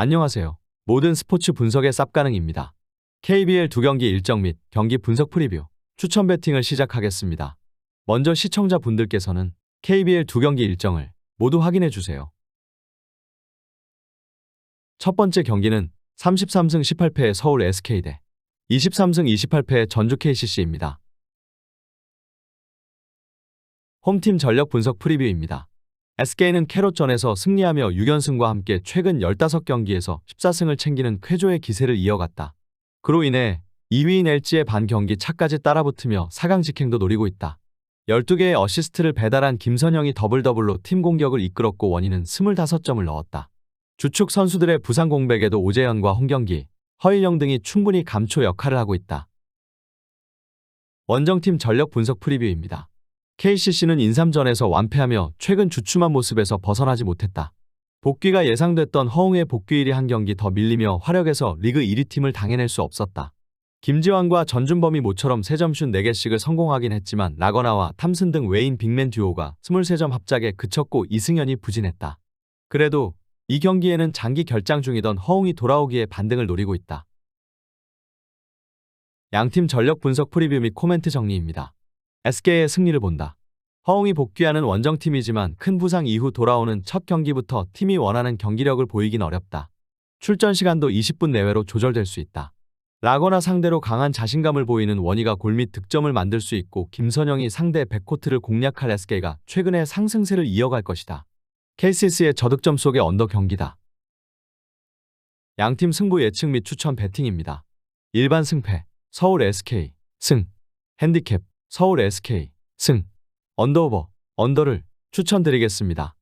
안녕하세요. 모든 스포츠 분석의 쌉가능입니다. KBL 두 경기 일정 및 경기 분석 프리뷰, 추천 배팅을 시작하겠습니다. 먼저 시청자분들께서는 KBL 두 경기 일정을 모두 확인해 주세요. 첫 번째 경기는 33승 18패의 서울 SK 대 23승 28패의 전주 KCC입니다. 홈팀 전력 분석 프리뷰입니다. SK는 캐롯전에서 승리하며 6연승과 함께 최근 15경기에서 14승을 챙기는 쾌조의 기세를 이어갔다. 그로 인해 2위인 LG의 반경기 차까지 따라붙으며 4강 직행도 노리고 있다. 12개의 어시스트를 배달한 김선영이 더블더블로 팀 공격을 이끌었고 원인은 25점을 넣었다. 주축 선수들의 부상 공백에도 오재현과 홍경기, 허일영 등이 충분히 감초 역할을 하고 있다. 원정팀 전력 분석 프리뷰입니다. KCC는 인삼전에서 완패하며 최근 주춤한 모습에서 벗어나지 못했다. 복귀가 예상됐던 허웅의 복귀일이 한 경기 더 밀리며 화력에서 리그 1위 팀을 당해낼 수 없었다. 김지환과 전준범이 모처럼 3점슛 4개씩을 성공하긴 했지만 라거나와 탐슨 등 외인 빅맨 듀오가 23점 합작에 그쳤고 이승현이 부진했다. 그래도 이 경기에는 장기 결장 중이던 허웅이 돌아오기에 반등을 노리고 있다. 양팀 전력 분석 프리뷰 및 코멘트 정리입니다. SK의 승리를 본다. 허웅이 복귀하는 원정팀이지만 큰 부상 이후 돌아오는 첫 경기부터 팀이 원하는 경기력을 보이긴 어렵다. 출전 시간도 20분 내외로 조절될 수 있다. 라거나 상대로 강한 자신감을 보이는 원희가 골및 득점을 만들 수 있고 김선영이 상대 백코트를 공략할 SK가 최근의 상승세를 이어갈 것이다. KCC의 저득점 속의 언더 경기다. 양팀 승부 예측 및 추천 배팅입니다. 일반 승패 서울 SK 승 핸디캡 서울 SK 승 언더오버 언더를 추천드리겠습니다.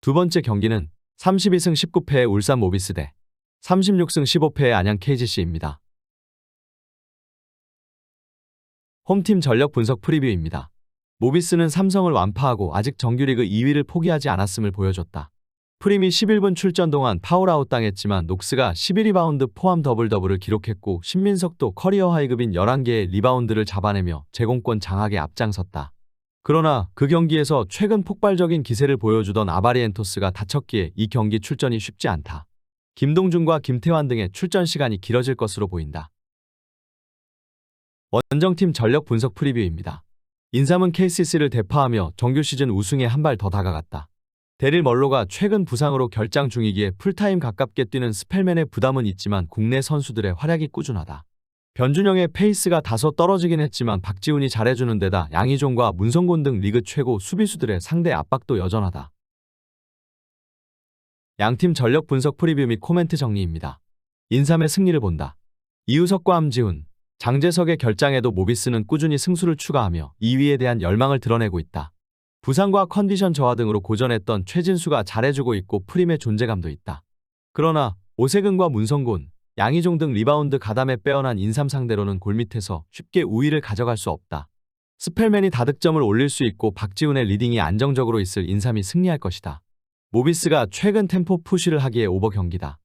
두 번째 경기는 32승 19패의 울산 모비스 대 36승 15패의 안양 KGC입니다. 홈팀 전력 분석 프리뷰입니다. 모비스는 삼성을 완파하고 아직 정규리그 2위를 포기하지 않았음을 보여줬다. 프림이 11분 출전 동안 파울아웃 당했지만 녹스가 11리바운드 포함 더블 더블을 기록했고 신민석도 커리어 하이급인 11개의 리바운드를 잡아내며 제공권 장악에 앞장섰다. 그러나 그 경기에서 최근 폭발적인 기세를 보여주던 아바리엔토스가 다쳤기에 이 경기 출전이 쉽지 않다. 김동준과 김태환 등의 출전 시간이 길어질 것으로 보인다. 원정팀 전력 분석 프리뷰입니다. 인삼은 KCC를 대파하며 정규 시즌 우승에 한 발 더 다가갔다. 데릴 멀로가 최근 부상으로 결장 중이기에 풀타임 가깝게 뛰는 스펠맨의 부담은 있지만 국내 선수들의 활약이 꾸준하다. 변준영의 페이스가 다소 떨어지긴 했지만 박지훈이 잘해주는 데다 양희종과 문성곤 등 리그 최고 수비수들의 상대 압박도 여전하다. 양팀 전력 분석 프리뷰 및 코멘트 정리입니다. 인삼의 승리를 본다. 이우석과 함지훈, 장재석의 결장에도 모비스는 꾸준히 승수를 추가하며 2위에 대한 열망을 드러내고 있다. 부상과 컨디션 저하 등으로 고전했던 최진수가 잘해주고 있고 프림의 존재감도 있다. 그러나 오세근과 문성곤, 양희종 등 리바운드 가담에 빼어난 인삼 상대로는 골밑에서 쉽게 우위를 가져갈 수 없다. 스펠맨이 다득점을 올릴 수 있고 박지훈의 리딩이 안정적으로 있을 인삼이 승리할 것이다. 모비스가 최근 템포 푸시를 하기에 오버 경기다.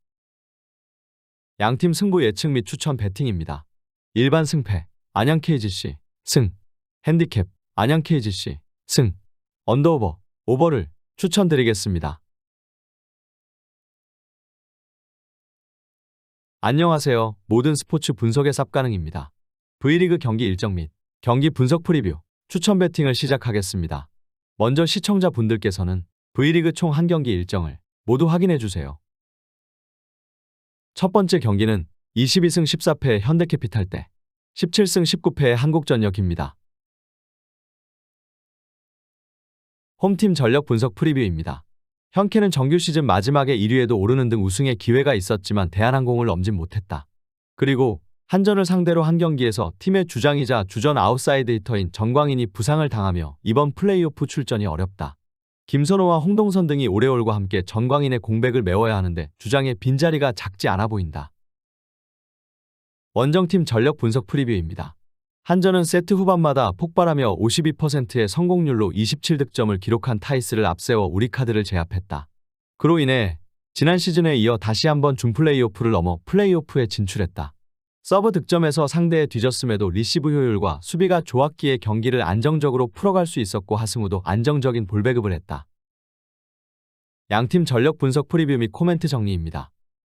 양팀 승부 예측 및 추천 배팅입니다. 일반 승패, 안양 KGC, 승, 핸디캡, 안양 KGC, 승, 언더오버, 오버를 추천드리겠습니다. 안녕하세요. 모든 스포츠 분석의 쌉가능입니다. V리그 경기 일정 및 경기 분석 프리뷰, 추천 배팅을 시작하겠습니다. 먼저 시청자분들께서는 V리그 총 한 경기 일정을 모두 확인해 주세요. 첫 번째 경기는 22승 14패의 현대캐피탈 대 17승 19패의 한국전력입니다. 홈팀 전력 분석 프리뷰입니다. 현캐는 정규 시즌 마지막에 1위에도 오르는 등 우승의 기회가 있었지만 대한항공을 넘진 못했다. 그리고 한전을 상대로 한 경기에서 팀의 주장이자 주전 아웃사이드 히터인 정광인이 부상을 당하며 이번 플레이오프 출전이 어렵다. 김선호와 홍동선 등이 오레올과 함께 정광인의 공백을 메워야 하는데 주장의 빈자리가 작지 않아 보인다. 원정팀 전력 분석 프리뷰입니다. 한전은 세트 후반마다 폭발하며 52%의 성공률로 27득점을 기록한 타이스를 앞세워 우리카드를 제압했다. 그로 인해 지난 시즌에 이어 다시 한번 준 플레이오프를 넘어 플레이오프에 진출했다. 서브 득점에서 상대에 뒤졌음에도 리시브 효율과 수비가 좋았기에 경기를 안정적으로 풀어갈 수 있었고 하승우도 안정적인 볼 배급을 했다. 양팀 전력 분석 프리뷰 및 코멘트 정리입니다.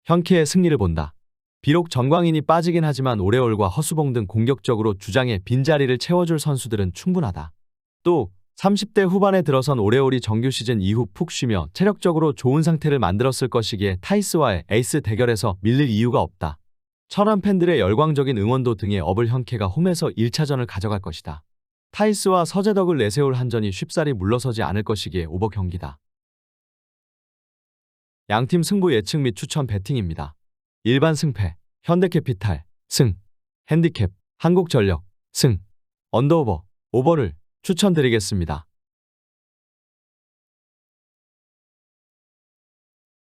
현키의 승리를 본다. 비록 정광인이 빠지긴 하지만 오레올과 허수봉 등 공격적으로 주장의 빈자리를 채워줄 선수들은 충분하다. 또 30대 후반에 들어선 오레올이 정규 시즌 이후 푹 쉬며 체력적으로 좋은 상태를 만들었을 것이기에 타이스와의 에이스 대결에서 밀릴 이유가 없다. 천안 팬들의 열광적인 응원도 등에 업을 현케가 홈에서 1차전을 가져갈 것이다. 타이스와 서재덕을 내세울 한전이 쉽사리 물러서지 않을 것이기에 오버 경기다. 양팀 승부 예측 및 추천 배팅입니다. 일반 승패, 현대캐피탈, 승, 핸디캡, 한국전력, 승, 언더오버, 오버를 추천드리겠습니다.